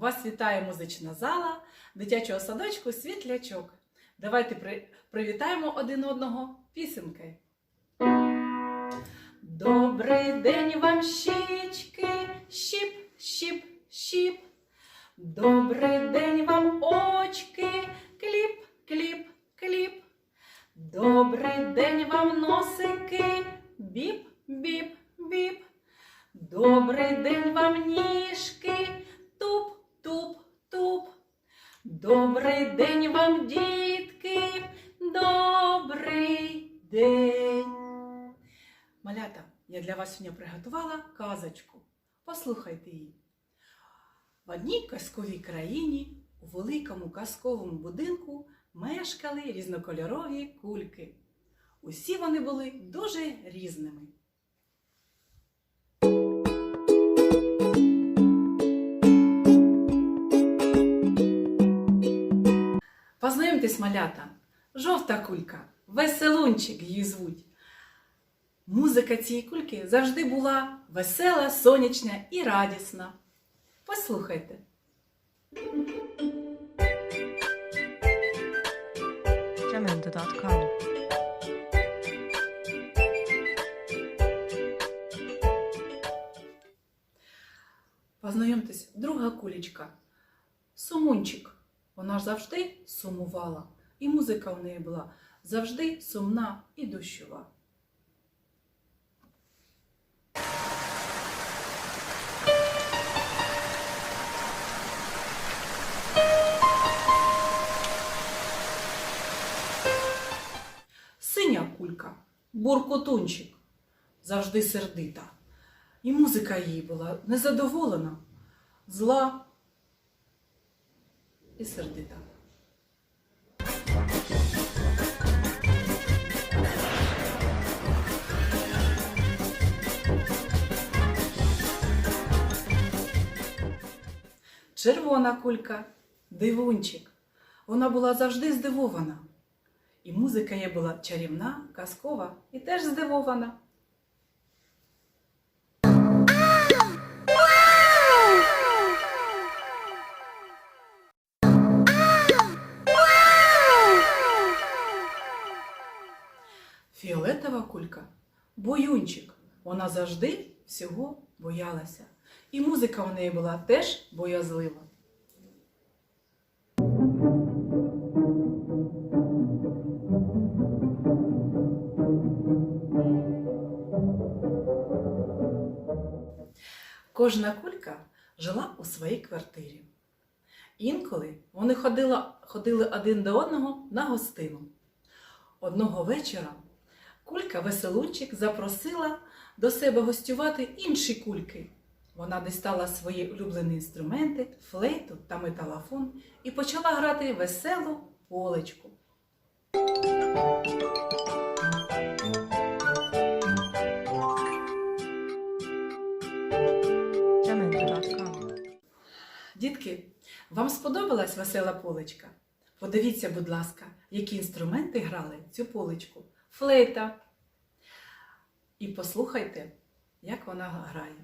Вас вітає музична зала дитячого садочку Світлячок. Давайте при... привітаємо один одного пісенькою. Добрий день вам щічки, щіп, щіп, щіп. Добрий день вам очки, кліп, кліп, кліп. Добрий день вам носики, біп, я для вас сьогодні приготувала казочку. Послухайте її. В одній казковій країні у великому казковому будинку мешкали різнокольорові кульки. Усі вони були дуже різними. Познайомтесь, малята, жовта кулька, веселунчик її звуть. Музика цієї кульки завжди була весела, сонячна і радісна. Послухайте. Познайомтесь, друга кулечка. Сумунчик. Вона ж завжди сумувала. І музика в неї була завжди сумна і дощова. Буркотунчик, завжди сердита. І музика її була незадоволена, зла і сердита. Червона кулька, дивунчик. Вона була завжди здивована. І музика її була чарівна, казкова і теж здивована. Фіолетова кулька боюнчик. Вона завжди всього боялася. І музика у неї була теж боязлива. Кожна кулька жила у своїй квартирі. Інколи вони ходили, ходили один до одного на гостину. Одного вечора кулька веселунчик запросила до себе гостювати інші кульки. Вона дістала свої улюблені інструменти, флейту та металофон і почала грати веселу полечку. Дітки, вам сподобалась весела поличка? Подивіться, будь ласка, які інструменти грали цю поличку. Флейта. І послухайте, як вона грає.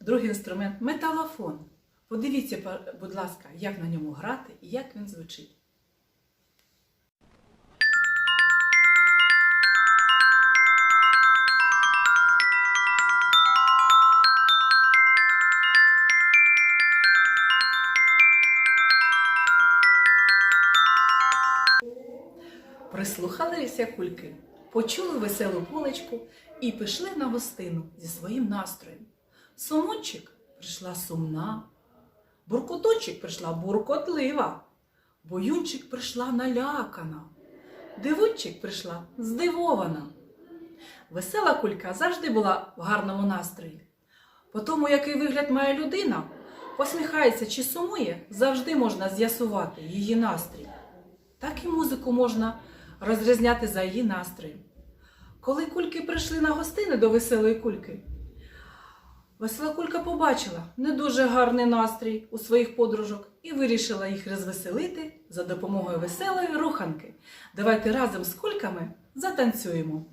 Другий інструмент металофон. Подивіться, будь ласка, як на ньому грати і як він звучить. Прислухалися кульки, почули веселу полечку і пішли на гостину зі своїм настроєм. Сумунчик прийшла сумна, буркоточик прийшла буркотлива, боюнчик прийшла налякана, дивунчик прийшла здивована. Весела кулька завжди була в гарному настрої. По тому, який вигляд має людина, посміхається чи сумує, завжди можна з'ясувати її настрій. Так і музику можна розрізняти за її настроєм. Коли кульки прийшли на гостини до веселої кульки, весела кулька побачила не дуже гарний настрій у своїх подружок і вирішила їх розвеселити за допомогою веселої руханки. Давайте разом з кульками затанцюємо.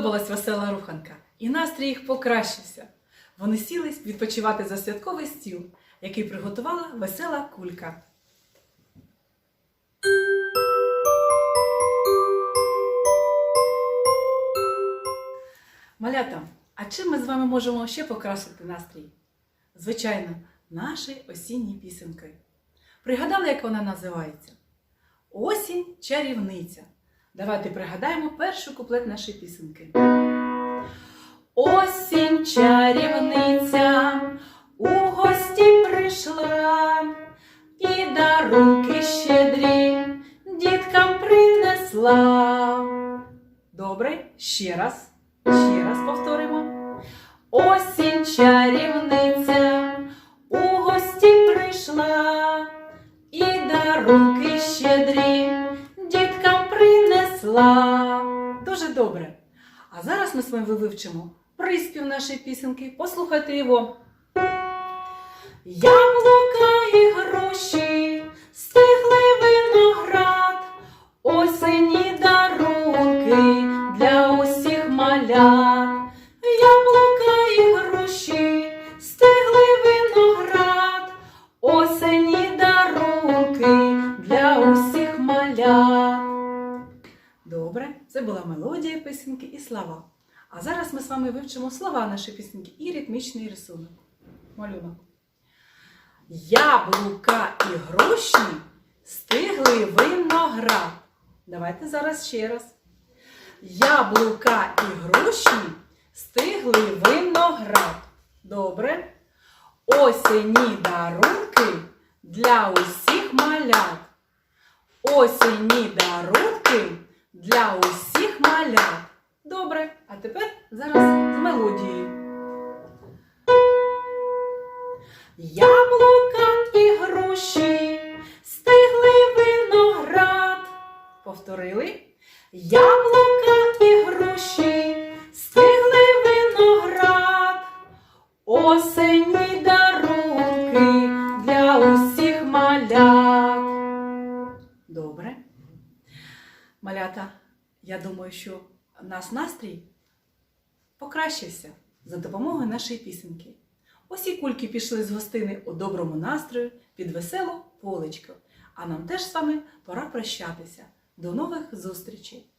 Сподобалась весела руханка, і настрій їх покращився. Вони сіли відпочивати за святковий стіл, який приготувала весела кулька. Малята, а чим ми з вами можемо ще покращити настрій? Звичайно, нашою осінньою пісенькою. Пригадали, як вона називається? Осінь чарівниця. Давайте пригадаємо перший куплет нашої пісеньки. Осінь чарівниця у гості прийшла і дарунки щедрі діткам принесла. Добре, ще раз, ще раз повторимо. Осінь чарівниця у гості прийшла і дарунки щедрі принесла. Дуже добре. А зараз ми з вами вивчимо приспів нашої пісенки. Послухайте його. Яблука і гроші, стиглий виноград, осені дарунки мелодія пісеньки і слова. А зараз ми з вами вивчимо слова нашої пісеньки і ритмічний рисунок. Малюнок. Яблука і груші стиглий виноград. Давайте зараз ще раз. Яблука і груші стиглий виноград. Добре. Осені дарунки для усіх малят. Осені дарунки для усіх малят. Добре, а тепер зараз з мелодією. Яблука і груші, стиглий виноград, повторили. Яблука і груші, стиглий виноград, осені я думаю, що наш настрій покращився за допомогою нашої пісеньки. Усі кульки пішли з гостини у доброму настрою під веселу поличку. А нам теж вами пора прощатися. До нових зустрічей!